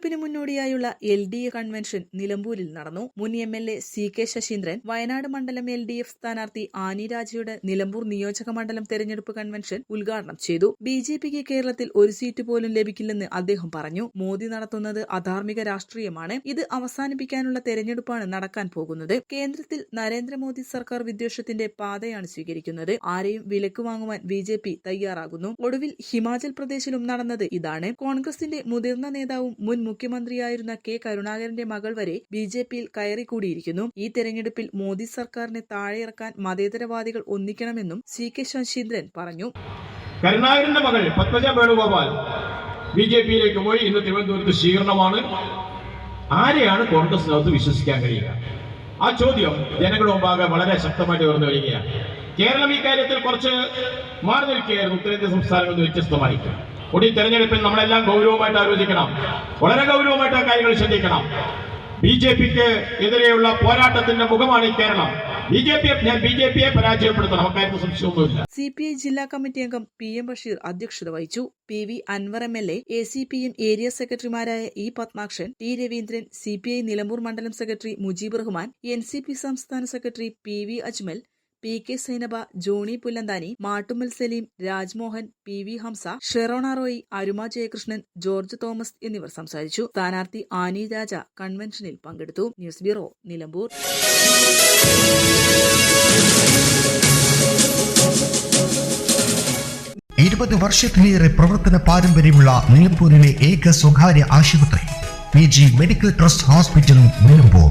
തിരഞ്ഞെടുപ്പിന് മുന്നോടിയായുള്ള L D A convention നിലമ്പൂരിൽ നടന്നു. മുൻ M L A C K Saseendran Wayanad മണ്ഡലം എൽ ഡി എഫ് സ്ഥാനാർത്ഥി ആനി രാജയുടെ നിലമ്പൂർ നിയോജക മണ്ഡലം തെരഞ്ഞെടുപ്പ് കൺവെൻഷൻ ഉദ്ഘാടനം ചെയ്തു. ബി ജെ പിക്ക് കേരളത്തിൽ ഒരു സീറ്റ് പോലും ലഭിക്കില്ലെന്ന് അദ്ദേഹം പറഞ്ഞു. മോദി നടത്തുന്നത് അധാർമിക രാഷ്ട്രീയമാണ്. ഇത് അവസാനിപ്പിക്കാനുള്ള തെരഞ്ഞെടുപ്പാണ് നടക്കാൻ പോകുന്നത്. കേന്ദ്രത്തിൽ നരേന്ദ്രമോദി സർക്കാർ വിദ്വേഷത്തിന്റെ പാതയാണ് സ്വീകരിക്കുന്നത്. ആരെയും വിലക്ക് വാങ്ങുവാൻ ബി ജെ പി തയ്യാറാകുന്നു. ഒടുവിൽ ഹിമാചൽ പ്രദേശിലും നടന്നത് ഇതാണ്. കോൺഗ്രസിന്റെ മുതിർന്ന നേതാവും മുൻ മുഖ്യമന്ത്രിയായിരുന്ന കെ കരുണാകരന്റെ മകൾ വരെ ബി ജെ പിയിൽ കയറിക്കൂടിയിരിക്കുന്നു. ഈ തെരഞ്ഞെടുപ്പിൽ മോദി സർക്കാരിനെ താഴെയിറക്കാൻ മതേതരവാദികൾ ഒന്നിക്കണമെന്നും സി കെ ശശീന്ദ്രൻ പറഞ്ഞു. കരുണാകരന്റെ മകൾ പത്മജ വേണുഗോപാൽ ബി ജെ പിയിലേക്ക് പോയി ഇന്ന് തിരുവനന്തപുരത്ത് സ്വീകരണമാണ്. ആരെയാണ് വിശ്വസിക്കാൻ കഴിയുക? ആ ചോദ്യം ജനങ്ങളുടെ മുമ്പാകെ വളരെ ശക്തമായിട്ട് ഉയർന്നു വരികയാണ്. കേരളം ഈ കാര്യത്തിൽ കുറച്ച് മാറി നിൽക്കുകയായിരുന്നു. ഉത്തരേന്ത്യ സംസ്ഥാനങ്ങളിൽ നിന്ന് കൂടി തെരഞ്ഞെടുപ്പിൽ നമ്മളെല്ലാം ഗൗരവമായിട്ട് ആലോചിക്കണം. വളരെ ഗൗരവമായിട്ട് ആ കാര്യങ്ങൾ ശ്രദ്ധിക്കണം. ബി ജെ പിക്ക് എതിരെയുള്ള പോരാട്ടത്തിന്റെ മുഖമാണ് ഈ Keralam. B J P B J പിയെ പരാജയപ്പെടുത്തണം. അക്കാര്യത്തിൽ സംശയമൊന്നുമില്ല. സി പി ഐ ജില്ലാ കമ്മിറ്റി അംഗം പി എം ബഷീർ അധ്യക്ഷത വഹിച്ചു. P V Anvar M L A A C P M area സെക്രട്ടറിമാരായ E Padmakshan T Raveendran C P I Nilambur മണ്ഡലം secretary Mujeeb Rahman N C P സംസ്ഥാന secretary P V Ajmal P K Sainaba Johnny Pullanthani Mattumal Saleem Rajmohan P V Hamsa Sherona Roy Aruma Jayakrishnan George Thomas എന്നിവർ സംസാരിച്ചു. സ്ഥാനാർത്ഥി Annie Raja കൺവെൻഷനിൽ പങ്കെടുത്തു. News bureau Nilambur. ഇരുപത് വർഷത്തിലേറെ പ്രവർത്തന പാരമ്പര്യമുള്ള നിലമ്പൂരിലെ ഏക സ്വകാര്യ ആശുപത്രി P G medical trust hospital Nilambur.